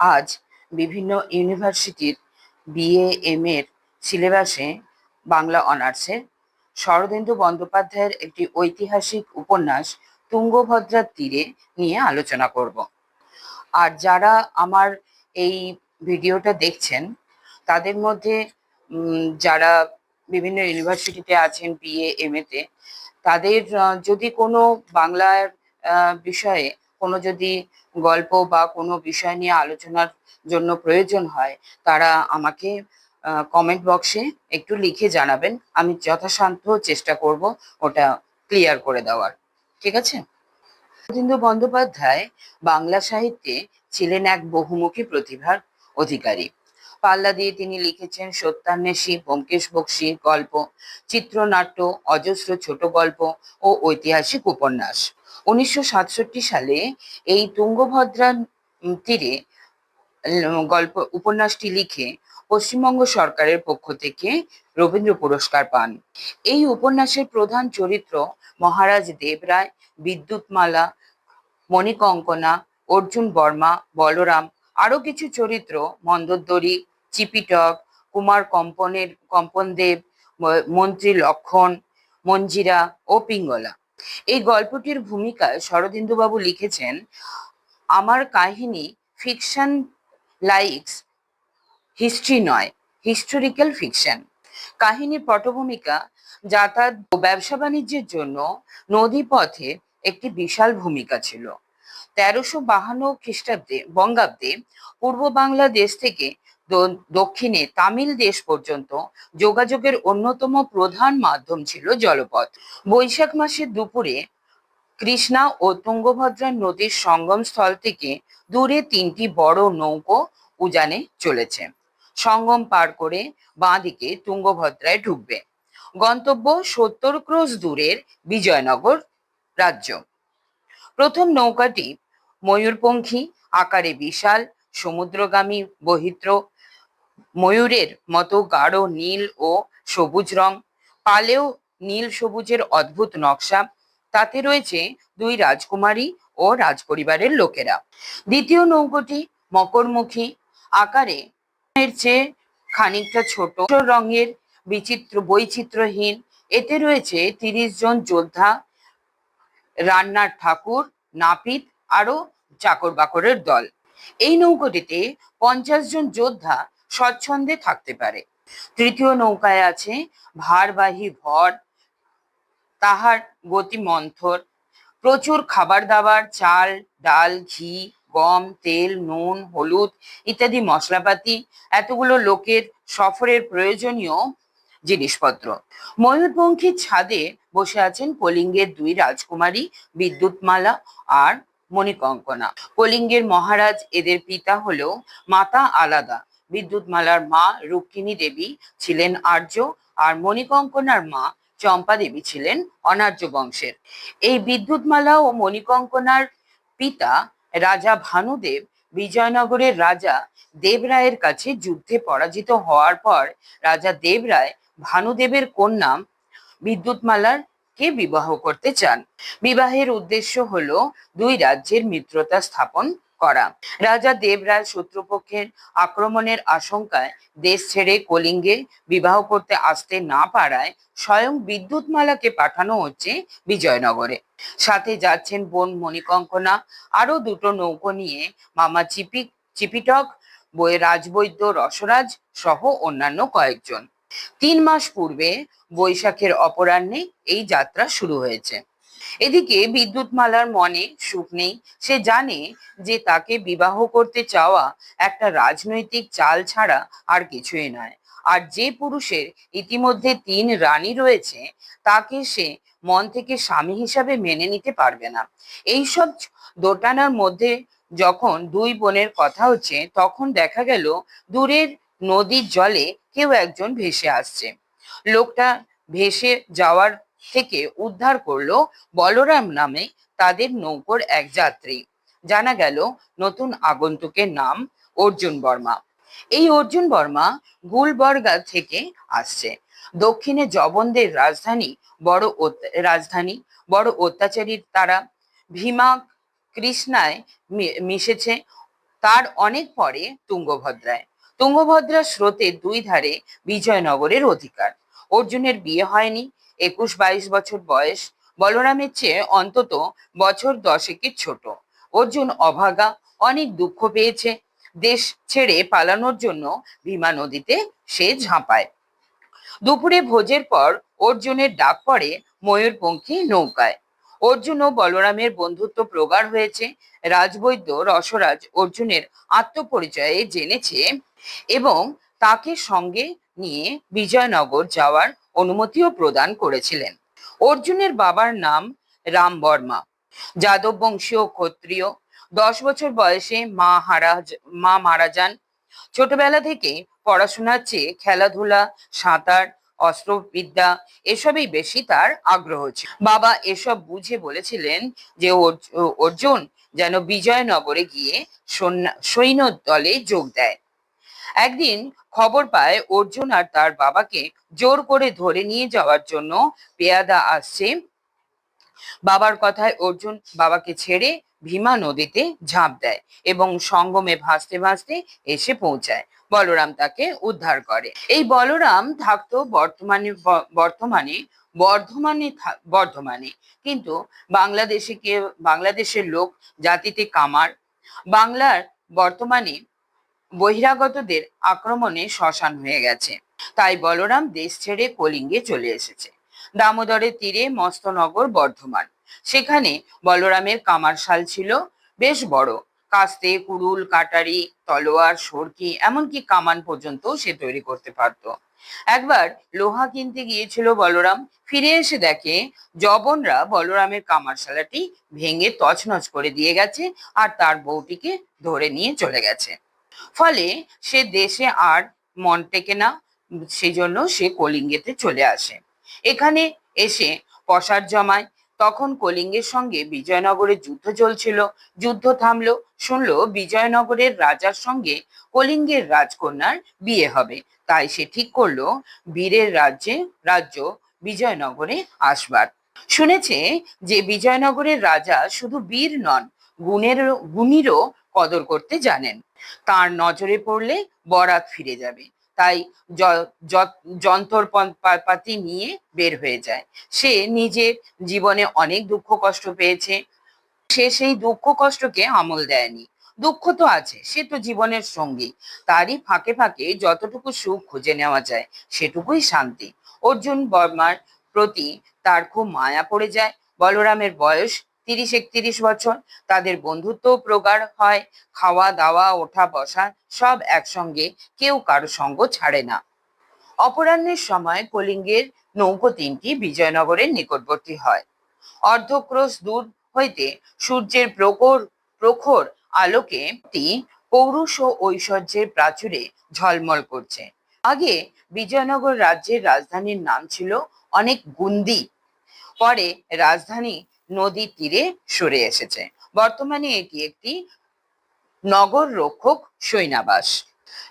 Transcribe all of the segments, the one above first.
আজ বিভিন্ন ইউনিভার্সিটির বিএ, এম এর সিলেবাসে বাংলা অনার্সের শরদেন্দু বন্দ্যোপাধ্যায়ের একটি ঐতিহাসিক উপন্যাস তুঙ্গভদ্রার তীরে নিয়ে আলোচনা করব। আর যারা আমার এই ভিডিওটা দেখছেন, তাদের মধ্যে যারা বিভিন্ন ইউনিভার্সিটিতে আছেন বিএ, এম এতে তাদের যদি কোনো বাংলার বিষয়ে কোনো যদি গল্প বা কোনো বিষয় নিয়ে আলোচনার জন্য প্রয়োজন হয়, তারা আমাকে কমেন্ট বক্সে একটু লিখে জানাবেন। আমি যথাসাধ্য চেষ্টা করব ওটা ক্লিয়ার করে দেওয়ার। ঠিক আছে? শরদিন্দু বন্দ্যোপাধ্যায় বাংলা সাহিত্যে ছিলেন এক বহুমুখী প্রতিভার অধিকারী। পাল্লা দিয়ে তিনি লিখেছেন সত্যান্বেষী, ব্যোমকেশ বক্সির গল্প, চিত্রনাট্য, অজস্র ছোট গল্প ও ঐতিহাসিক উপন্যাস। উনিশশো সাতষট্টি সালে এই তুঙ্গভদ্রা তীরে গল্প, উপন্যাসটি লিখে পশ্চিমবঙ্গ সরকারের পক্ষ থেকে রবীন্দ্র পুরস্কার পান। এই উপন্যাসের প্রধান চরিত্র মহারাজ দেবরায়, বিদ্যুৎমালা, মণিকঙ্কনা, অর্জুন বর্মা, বলরাম, আরও কিছু চরিত্র মন্দোদরী চিপিটক, কুমার কম্পনের, কম্পনদেব মন্ত্রী লক্ষণ, মঞ্জিরা ও পিঙ্গলা। এই গল্পটির ভূমিকায় শরদিন্দুবাবু লিখেছেন, আমার কাহিনী ফিকশন লাইকস হিস্ট্রি নয় হিস্টোরিক্যাল ফিকশন কাহিনীর পটভূমিকা যাতায়াত ও ব্যবসা বাণিজ্যের জন্য নদীপথে একটি বিশাল ভূমিকা ছিল। তেরোশো বাহান্ন খ্রিস্টাব্দে বঙ্গাব্দে পূর্ব বাংলাদেশ থেকে দক্ষিণে তামিল দেশ পর্যন্ত যোগাযোগের অন্যতম প্রধান মাধ্যম ছিল জলপথ। বৈশাখ মাসের দুপুরে কৃষ্ণা ও তুঙ্গভদ্রা নদীর সঙ্গম স্থল থেকে দূরে তিনটি বড় নৌকো উজানে চলেছে। সঙ্গম পার করে বাঁদিকে তুঙ্গভদ্রায় ঢুকবে। গন্তব্য সত্তর ক্রোশ দূরের বিজয়নগর রাজ্য। প্রথম নৌকাটি ময়ূরপঙ্খী, আকারে বিশাল, সমুদ্রগামী, বহিত্র ময়ূরের মতো গাঢ় নীল ও সবুজ রং, পালেও নীল সবুজের অদ্ভুত নকশা। তাতে রয়েছে দুই রাজকুমারী ও রাজপরিবারের লোকেরা। দ্বিতীয় নৌকোটি মকরমুখী। আকারে চেয়ে খানিকটা ছোট রঙের বিচিত্র বৈচিত্র্যহীন। এতে রয়েছে তিরিশ জন যোদ্ধা, রান্নার ঠাকুর, নাপিত আরও চাকর বাকরের দল। এই নৌকোটিতে পঞ্চাশ জন যোদ্ধা স্বচ্ছন্দে থাকতে পারে। তৃতীয় নৌকায় আছে ভারবাহী ভর, তাহার গতি মন্থর। প্রচুর খাবার দাবার, চাল, ডাল, ঘি, গম, তেল, নুন, হলুদ ইত্যাদি মশলাপাতি, এতগুলো লোকের সফরের প্রয়োজনীয় জিনিসপত্র। ময়ূরপঙ্খীর ছাদে বসে আছেন কলিঙ্গের দুই রাজকুমারী বিদ্যুৎমালা আর মণিকঙ্কনা। কলিঙ্গের মহারাজ এদের পিতা হলেও মাতা আলাদা। বিদ্যুৎমালার মা রুক্মিণী দেবী ছিলেন আর্য আর মণিকঙ্কনার মা চম্পা দেবী ছিলেন অনার্য বংশের। এই বিদ্যুৎমালা ও মণিকঙ্কনার পিতা রাজা ভানুদেব বিজয়নগরের রাজা দেবরায়ের কাছে যুদ্ধে পরাজিত হওয়ার পর রাজা দেবরায় ভানুদেবের কন্যা বিদ্যুৎমালার কে বিবাহ করতে চান? বিবাহের উদ্দেশ্য হলো দুই রাজ্যের মিত্রতা স্থাপন করা। রাজা দেবরায় শত্রুপক্ষের আক্রমণের আশঙ্কায় দেশ ছেড়ে কলিঙ্গে বিবাহ করতে আসতে না পারায় স্বয়ং বিদ্যুৎমালাকে পাঠানো হচ্ছে বিজয়নগরে। সাথে যাচ্ছেন বোন মণিকঙ্কনা। আরও দুটো নৌকো নিয়ে মামা চিপি, চিপিটক রাজবৈদ্য, রসরাজ সহ অন্যান্য কয়েকজন। তিন মাস পূর্বে বৈশাখের অপরাহ্নে এই যাত্রা শুরু হয়েছে। এদিকে বিদ্যুৎমালার মনে সুখ নেই। সে জানে যে তাকে বিবাহ করতে চাওয়া একটা রাজনৈতিক চাল ছাড়া আর কিছুই নয়। আর যে পুরুষের ইতিমধ্যে তিন রানী রয়েছে, তাকে সে মন থেকে স্বামী হিসাবে মেনে নিতে পারবে না। এইসব দোটানার মধ্যে যখন দুই বোনের কথা হচ্ছে, তখন দেখা গেল দূরের নদীর জলে কেউ একজন ভেসে আসছে। লোকটা ভেসে যাওয়ার থেকে উদ্ধার করল বলরাম নামে তাদের নৌকোর এক যাত্রী। জানা গেল নতুন আগন্তুকের নাম অর্জুন বর্মা। এই অর্জুন বর্মা গুলবর্গা থেকে আসছে। দক্ষিণে জবনদের রাজধানী বড় রাজধানী, বড় অত্যাচারী তারা ভীমা কৃষ্ণায় মিশেছে। তার অনেক পরে তুঙ্গভদ্রায়। তুঙ্গভদ্রা স্রোতের দুই ধারে বিজয়নগরের অধিকার। অর্জুনের বিয়ে হয়নি একুশ বাইশ বছর বয়স। বলরামের চেয়ে অন্তত বছর দশেকের ছোট। অর্জুন অভাগা, অনেক দুঃখ পেয়েছে। দেশ ছেড়ে পালানোর জন্য ভীমা নদীতে সে ঝাঁপায়। দুপুরে ভোজের পর অর্জুনের ডাক পড়ে ময়ূরপঙ্খী নৌকায়। অর্জুন ও বলরামের বন্ধুত্ব প্রগাঢ় হয়েছে। রাজবৈদ্য, রসরাজ অর্জুনের আত্মপরিচয়ে জেনেছে এবং তাকে সঙ্গে নিয়ে বিজয়নগর যাওয়ার অনুমতিও প্রদান করেছিলেন। অর্জুনের বাবার নাম রাম বর্মা। যাদব বংশীয় ক্ষত্রিয়। দশ বছর বয়সে মা হারা মা মারা যান। ছোটবেলা থেকে পড়াশোনার চেয়ে খেলাধুলা, সাঁতার, অস্ত্রবিদ্যা এসবই বেশি তার আগ্রহ ছিল। বাবা এসব বুঝে বলেছিলেন যে অর্জ- অর্জুন যেন বিজয়নগরে গিয়ে সৈন্য দলে যোগ দেয়। একদিন খবর পায় অর্জুন আর তার বাবাকে জোর করে ধরে নিয়ে যাওয়ার জন্য পেয়াদা আসছে। বাবার কথায় অর্জুন বাবাকে ছেড়ে ভীমা নদীতে ঝাঁপ দেয় এবং সঙ্গমে ভাসতে ভাসতে এসে পৌঁছায়। বলরাম তাকে উদ্ধার করে। এই বলরাম থাকতো বর্তমানে বর্তমানে বর্ধমানে বর্ধমানে। কিন্তু বাংলাদেশে কে বাংলাদেশের লোক জাতিতে কামার। বাংলার বর্তমানে বহিরাগতদের আক্রমণে শ্মশান হয়ে গেছে। তাই বলরাম দেশ ছেড়ে কলিঙ্গে চলে এসেছে। দামোদরের তীরে মস্তনগর বর্ধমান। সেখানে বলরামের কামারশাল ছিল, বেশ বড়। কাস্তে, কুড়ুল, কাটারি, তলোয়ার, সরকি, এমনকি কামান পর্যন্ত সে তৈরি করতে পারত। একবার লোহা কিনতে গিয়েছিল বলরাম, ফিরে এসে দেখে জবনরা বলরামের কামারশালাটি ভেঙে তছনছ করে দিয়ে গেছে আর তার বউটিকে ধরে নিয়ে চলে গেছে। ফলে সে দেশে আর মন টেকে না সেই জন্য সে কলিঙ্গেতে চলে আসে। এখানে এসে পসার জমায়, তখন কলিঙ্গের সঙ্গে বিজয়নগরের যুদ্ধ চলছিল, যুদ্ধ থামলো, শুনলো বিজয়নগরের রাজার সঙ্গে কলিঙ্গের রাজকন্যার বিয়ে হবে, তাই সে ঠিক করল বীরের রাজ্যে, রাজ্য বিজয়নগরে আসবার। শুনেছে যে বিজয়নগরের রাজা শুধু বীর নন গুণের, গুণীরও কদর করতে জানেন। তার নজরে পড়লে বরাত ফিরে যাবে। তাই যন্তর পাতি নিয়ে বের হয়ে যায়। সে নিজের জীবনে অনেক দুঃখ কষ্ট পেয়েছে। সে সেই দুঃখ কষ্টকে আমল দেয়নি। দুঃখ তো আছে, সে তো জীবনের সঙ্গী। তারই ফাঁকে ফাঁকে যতটুকু সুখ খুঁজে নেওয়া যায়, সেটুকুই শান্তি। অর্জুন বর্মার প্রতি তার খুব মায়া পড়ে যায়। বলরামের বয়স তিরিশ একত্রিশ বছর। তাদের বন্ধুত্ব প্রগাঢ় হয়। খাওয়া, দাওয়া, ওঠা, বসা সব একসঙ্গে। কেউ কারও সঙ্গ ছাড়ে না। অপরাহ্নের সময় কলিঙ্গের নৌকো তিনটি বিজয়নগরের নিকটবর্তী হয়। অর্ধক্রোশ দূর হইতে সূর্যের প্রখর প্রখর আলোকে পৌরুষ ও ঐশ্বর্যের প্রাচুরে ঝলমল করছে। আগে বিজয়নগর রাজ্যের রাজধানীর নাম ছিল অনেক গুন্দি। পরে রাজধানী নদীর তীরে সরে এসেছে। বর্তমানে এটি একটি নগর রক্ষক সৈনাবাস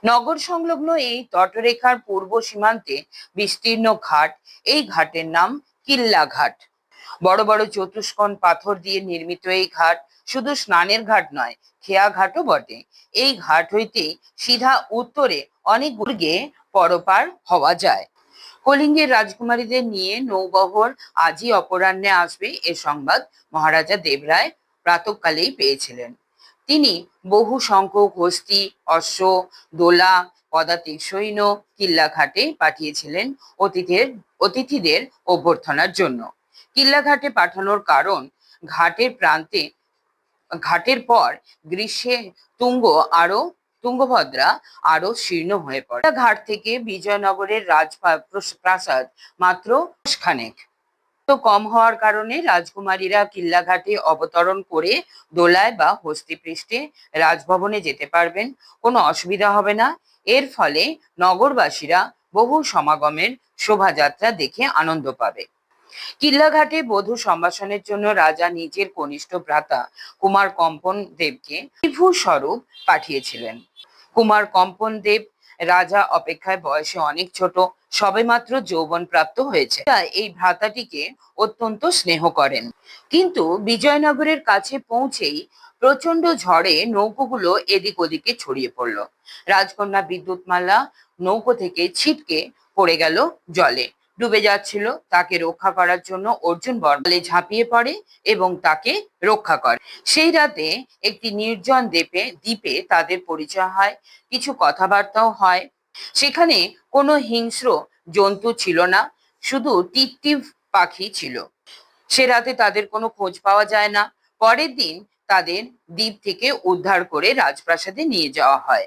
নগর সংলগ্ন এই তটরেখার পূর্ব সীমান্তে বিস্তীর্ণ ঘাট, এই ঘাটের নাম কিল্লা ঘাট। বড় বড় চতুষ্কোণ পাথর দিয়ে নির্মিত এই ঘাট শুধু স্নানের ঘাট নয়, খেয়া ঘাটও বটে। এই ঘাট হইতে সিধা উত্তরে অনেক দুর্গে পরপার হওয়া যায়। কলিঙ্গের রাজকুমারীদের নিয়ে নৌবহর আজই অপরাহ্নে আসবে এ সংবাদ মহারাজা দেবরায় প্রাতকালেই পেয়েছিলেন। তিনি বহু সংখ্যক হস্তি, অশ্ব, দোলা, পদাতিক সৈন্য, কিল্লাঘাটে পাঠিয়েছিলেন অতিথির, অতিথিদের অভ্যর্থনার জন্য। কিল্লাঘাটে পাঠানোর কারণ ঘাটের প্রান্তে, ঘাটের পর গ্রীষ্মে তুঙ্গ আরও তুঙ্গভদ্রা আরও শীর্ণ হয়ে পড়ে। ঘাট থেকে বিজয়নগরের রাজ প্রাসাদ মাত্র খানেক তো কম হওয়ার কারণে রাজকুমারীরা কিল্লাঘাটে অবতরণ করে দোলায় বা হস্তিপৃষ্ঠে রাজভবনে যেতে পারবেন। কোনো অসুবিধা হবে না। এর ফলে নগরবাসীরা বহু সমাগমের শোভাযাত্রা দেখে আনন্দ পাবে। কিল্লাঘাটে বধূ সম্ভাষণের জন্য রাজা নিজের কনিষ্ঠ ভ্রাতা কুমার কম্পন দেবকে বিভু স্বরূপ পাঠিয়েছিলেন। কুমার, কম্পন দেব, রাজা অপেক্ষায় বয়সে অনেক ছোট সবেমাত্র যৌবন প্রাপ্ত হয়েছে। এই ভ্রাতাটিকে অত্যন্ত স্নেহ করেন। কিন্তু বিজয়নগরের কাছে পৌঁছেই প্রচণ্ড ঝড়ে নৌকোগুলো এদিক ওদিকে ছড়িয়ে পড়ল। রাজকন্যা বিদ্যুৎমালা নৌকো থেকে ছিটকে পড়ে গেল জলে। ডুবে যাচ্ছিল। তাকে রক্ষা করার জন্য অর্জুন বর্মালে ঝাঁপিয়ে পড়ে এবং তাকে রক্ষা করে। সেই রাতে একটি নির্জন দ্বীপে দ্বীপে তাদের পরিচয় হয়, কিছু কথাবার্তাও হয়। সেখানে কোনো হিংস্র জন্তু ছিল না, শুধু টিপটিপ পাখি ছিল। সে রাতে তাদের কোনো খোঁজ পাওয়া যায় না। পরের দিন তাদের দ্বীপ থেকে উদ্ধার করে রাজপ্রাসাদে নিয়ে যাওয়া হয়।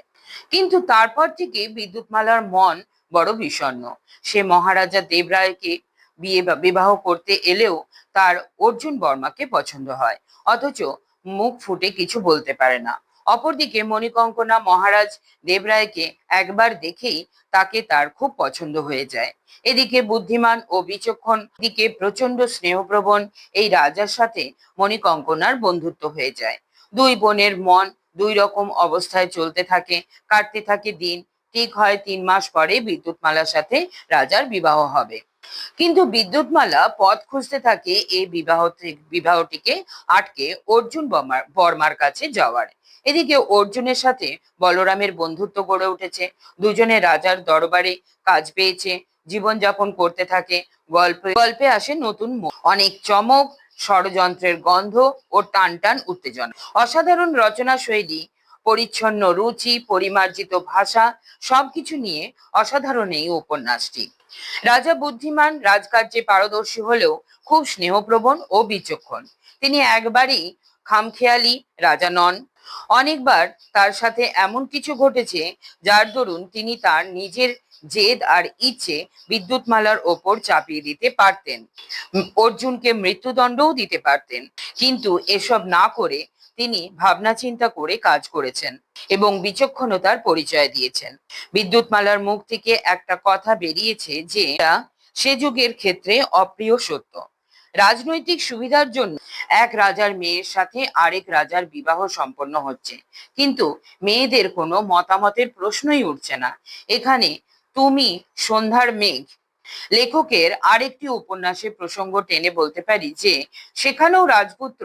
কিন্তু তারপর থেকে বিদ্যুৎমালার মন বড় বিষণ্ণ সে মহারাজা দেবরায়কে বিয়ে বিবাহ করতে এলেও তার অর্জুন বর্মাকে পছন্দ হয়, অথচ মুখ ফুটে কিছু বলতে পারে না। অপরদিকে মণিকঙ্কনা মহারাজ দেবরায়কে একবার দেখেই তাকে তার খুব পছন্দ হয়ে যায়। এদিকে বুদ্ধিমান ও বিচক্ষণ দিকে প্রচণ্ড স্নেহপ্রবণ এই রাজার সাথে মণিকঙ্কনার বন্ধুত্ব হয়ে যায়। দুই বোনের মন দুই রকম অবস্থায় চলতে থাকে, কাটতে থাকে দিন ঠিক হয় তিন মাস পরে বিদ্যুৎমালার সাথে রাজার বিবাহ হবে। কিন্তু বিদ্যুৎমালা পথ খুঁজতে থাকে এই বিবাহ বিবাহটিকে আটকে অর্জুন বর্মার কাছে যাওয়ার। এদিকে অর্জুনের সাথে বলরামের বন্ধুত্ব গড়ে উঠেছে। দুজনে রাজার দরবারে কাজ পেয়েছে, জীবনযাপন করতে থাকে। গল্পে গল্পে আসে নতুন অনেক চমক, ষড়যন্ত্রের গন্ধ ও টান টান উত্তেজনা। অসাধারণ রচনা শৈলী পরিচ্ছন্ন রুচি, পরিমার্জিত ভাষা, সবকিছু নিয়ে অসাধারণ এই উপন্যাসটি। রাজা বুদ্ধিমান, রাজকার্যে পারদর্শী হলেও খুব স্নেহপ্রবণ ও বিচক্ষণ। তিনি একবারই খামখেয়ালি রাজা নন। অনেকবার তার সাথে এমন কিছু ঘটেছে যার দরুন তিনি তার নিজের জেদ আর ইচ্ছে বিদ্যুৎমালার ওপর চাপিয়ে দিতে পারতেন। অর্জুনকে মৃত্যুদণ্ডও দিতে পারতেন। কিন্তু এসব না করে তিনি ভাবনা চিন্তা করে কাজ করেছেন এবং বিচক্ষণতার পরিচয় দিয়েছেন। বিদ্যুৎমালার মুখ থেকে একটা কথা বেরিয়েছে যে সে যুগের ক্ষেত্রে অপ্রিয় সত্য। রাজনৈতিক সুবিধার জন্য এক রাজার মেয়ের সাথে আরেক রাজার বিবাহ সম্পন্ন হচ্ছে। কিন্তু মেয়েদের কোনো মতামতের প্রশ্নই উঠছে না। এখানে তুমি সন্ধ্যার মেঘ লেখকের আরেকটি উপন্যাসের প্রসঙ্গ টেনে বলতে পারি যে, সেখানেও রাজপুত্র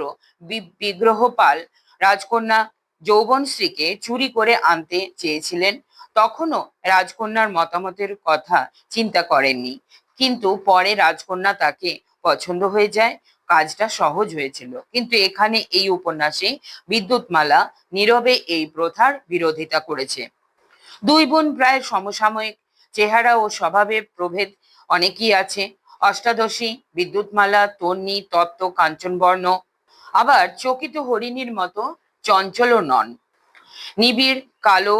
বিগ্রহপাল রাজকন্যা যৌবনশ্রীকে চুরি করে আনতে চেয়েছিলেন। তখনও রাজকন্যার মতামতের কথা চিন্তা করেননি। কিন্তু পরে রাজকন্যা তাকে পছন্দ হয়ে যায়, কাজটা সহজ হয়েছিল। কিন্তু এখানে এই উপন্যাসে বিদ্যুৎমালা নীরবে এই প্রথার বিরোধিতা করেছে। দুই বোন প্রায় সমসাময়িক চেহারা ও স্বভাবে প্রভেদ অনেকই আছে। অষ্টাদশী, বিদ্যুৎমালা তন্নি তত্ত্ব কাঞ্চনবর্ণ, আবার চকিত হরিণীর মতো চঞ্চলও নন। নিবিড়, কালো,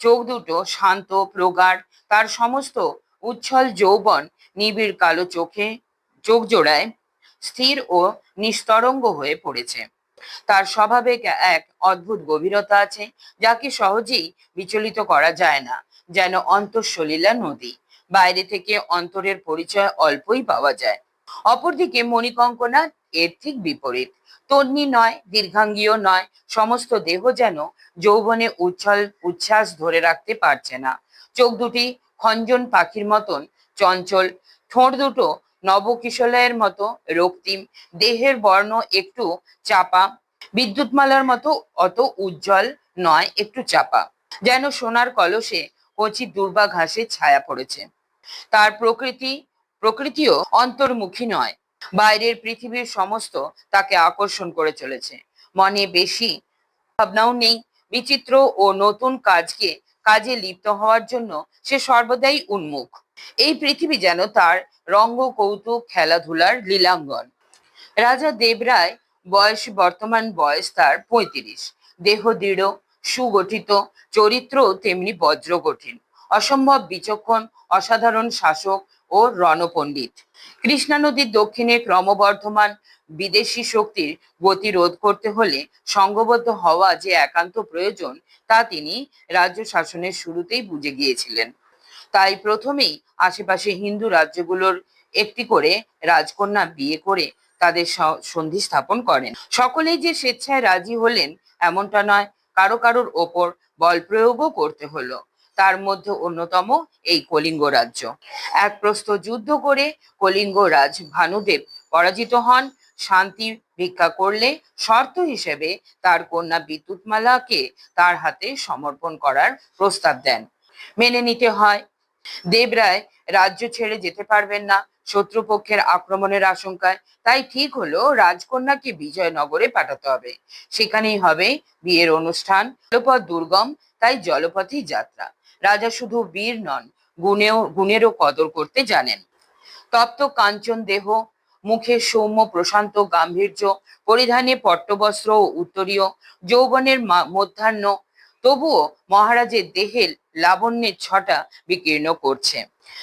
চোখ দুটো শান্ত, প্রগাঢ়, তার সমস্ত উচ্ছল যৌবন নিবিড় কালো চোখে চোখ জোড়ায় স্থির ও নিস্তরঙ্গ হয়ে পড়েছে। তার স্বভাবে এক অদ্ভুত গভীরতা আছে, যাকে সহজেই বিচলিত করা যায় না, যেন অন্তঃসলীলা নদী। বাইরে থেকে অন্তরের পরিচয় অল্পই পাওয়া যায়। অপরদিকে মণিকঙ্কনা এর ঠিক বিপরীত। তন্নি নয় দীর্ঘাঙ্গীয় নয়, সমস্ত দেহ যেন যৌবনে উচ্ছল, উচ্ছ্বাস ধরে রাখতে পারছে না। চোখ দুটি খঞ্জন পাখির মতন চঞ্চল, ঠোঁট দুটো নবকিশলয়ের মতো রক্তিম, দেহের বর্ণ একটু চাপা, বিদ্যুৎমালার মতো অত উজ্জ্বল নয়, একটু চাপা। যেন সোনার কলসে কচি দুর্বা ঘাসে ছায়া পড়েছে। তার প্রকৃতি, প্রকৃতিও অন্তর্মুখী নয়। বাইরের পৃথিবীর সমস্ত তাকে আকর্ষণ করে চলেছে। মনে বেশি ভাবনাও নেই। বিচিত্র ও নতুন কাজকে কাজে লিপ্ত হওয়ার জন্য সে সর্বদাই উন্মুখ। এই পৃথিবী যেন তার রঙ্গ কৌতুক খেলাধুলার লীলাঙ্গন। রাজা দেবরায় বয়স, বর্তমান বয়স তার পঁয়ত্রিশ। দেহ দৃঢ়, সুগঠিত চরিত্র তেমনি বজ্র কঠিন অসম্ভব বিচক্ষণ, অসাধারণ শাসক ও রণপণ্ডিত। কৃষ্ণা নদীর দক্ষিণে ক্রমবর্ধমান বিদেশি শক্তির গতি রোধ করতে হলে সংঘবদ্ধ হওয়া যে একান্ত প্রয়োজন, তা তিনি রাজ্য শাসনের শুরুতেই বুঝে গিয়েছিলেন। তাই প্রথমেই আশেপাশে হিন্দু রাজ্যগুলোর একটি করে রাজকন্যা বিয়ে করে তাদের সন্ধি স্থাপন করেন। সকলেই যে স্বেচ্ছায় রাজি হলেন, এমনটা নয়। কারও কারোর ওপর বল প্রয়োগও করতে হলো। তার মধ্যে অন্যতম এই কলিঙ্গ রাজ্য। এক প্রস্থ যুদ্ধ করে কলিঙ্গ রাজ ভানুদেব পরাজিত হন। শান্তি ভিক্ষা করলে শর্ত হিসেবে তার কন্যা বিদ্যুৎমালাকে তার হাতে সমর্পণ করার প্রস্তাব দেন। মেনে নিতে হয়। দেবরায় রাজ্য ছেড়ে যেতে পারবেন না। শত্রুপক্ষের আক্রমণের আশঙ্কায়। তাই ঠিক হলো রাজকন্যাকে বিজয়নগরে পাঠাতে হবে। সেখানেই হবে বিয়ের অনুষ্ঠান। জলপথ দুর্গম, তাই জলপথেই যাত্রা। রাজা শুধু বীর নন, গুণেও, গুণেরও কদর করতে জানেন। তপ্ত কাঞ্চন দেহ, মুখে সৌম্য, প্রশান্ত, গাম্ভীর্য, পরিধানে পট্টবস্ত্র ও উত্তরীয়, যৌবনের মধ্যাহ্ন, তবুও মহারাজের দেহের লাবণ্যের ছটা বিকীর্ণ করছে।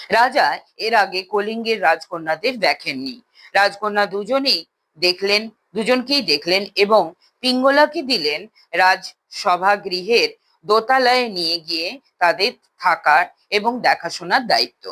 রাজা এর আগে কলিঙ্গের রাজকন্যাদের দেখেননি। রাজকন্যা দুজনেই দেখলেন, দুজনকেই দেখলেন এবং পিঙ্গলাকে দিলেন রাজ সভাগৃহের দোতলায় নিয়ে গিয়ে তাদের থাকার এবং দেখাশোনার দায়িত্ব।